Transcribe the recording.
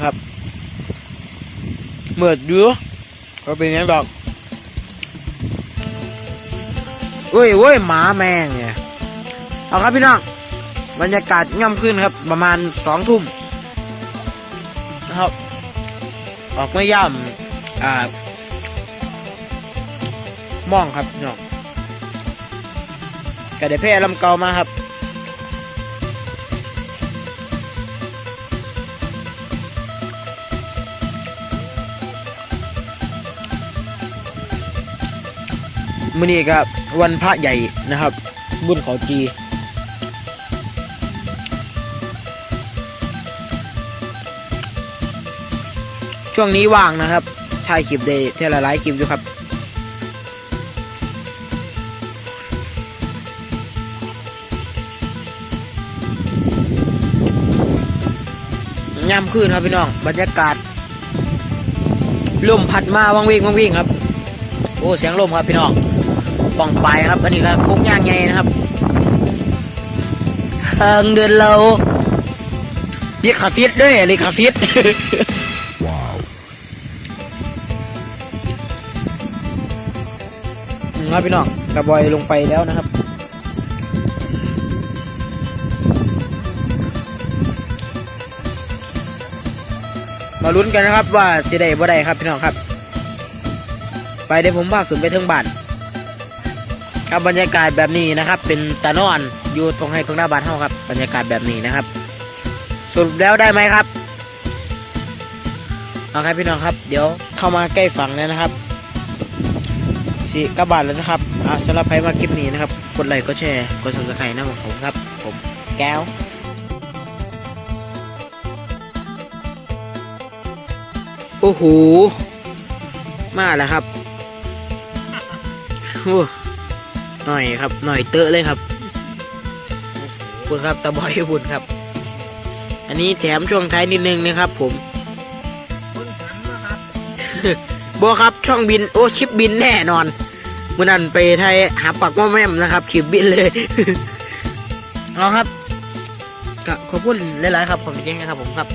นะครับ เมื่อเดือก็เป็นอยังดอกเว้ยเว้ยหมาแมงเนี่ยเอาครับพี่น้องบรรยากาศง่ำขึ้นครับ ประมาณสองทุ่มนะครับ ออกไมาย่ำอ่ามองครับพี่น้องกระเดแพร่ลำเกามาครับ มื่อนี้ครับวันพระใหญ่นะครับ บุญเขาจีช่วงนี้ว่างนะครับถ่ายคลิปได้เท่าหลายคลิปอยู่ครับย่ำคืนครับพี่น้อง บรรยากาศลมพัดมาวังวิ่งวังวิ่งครับ โอ้เสียงลมครับพี่น้องป่องไปครับอันนี้ก็กุ๊กย่างไงนะครับเฮิงเดินเราเรียกขาฟิตด้วยเรียกขาฟิตครับพี่น้องกระบอยลงไปแล้วนะครับ มาลุ้นกันนะครับว่าสิได้บ่ได้ครับพี่น้องครับ ไปเดี๋ยวผมพาขึ้นไปเทิงบ้านครับบรรยากาศแบบนี้นะครับ เป็นตานอนอยู่ตรงให้ตรงหน้าบ้านเฮาครับ บรรยากาศแบบนี้นะครับสรุปแล้วได้ไหมครับเอาครับพี่น้องครับ เดี๋ยวเข้ามาใกล้ฝั่งแล้วนะครับสิกลับบ้านแล้วนะครับเอาสำหรับใครมาคลิปนี้นะครับกดไลค์กดแชร์กดซับสไครต์นะผมครับ ผมแก้วโอ้โห มาแล้วครับ หน่อยครับ หน่อยเตอะเลยครับบุญครับตะบอยบุญครับ อันนี้แถมช่วงท้ายนิดนึงนะครับ ผมบอครับช่องบินโอ้คลิปบินแน่นอนเมื่อนั้นไปไทยหาปักว่าแม่มนะครับคลิปบินเลยเอาครับขอบคุณหลายๆครับผมจริงๆนะครับผมครับ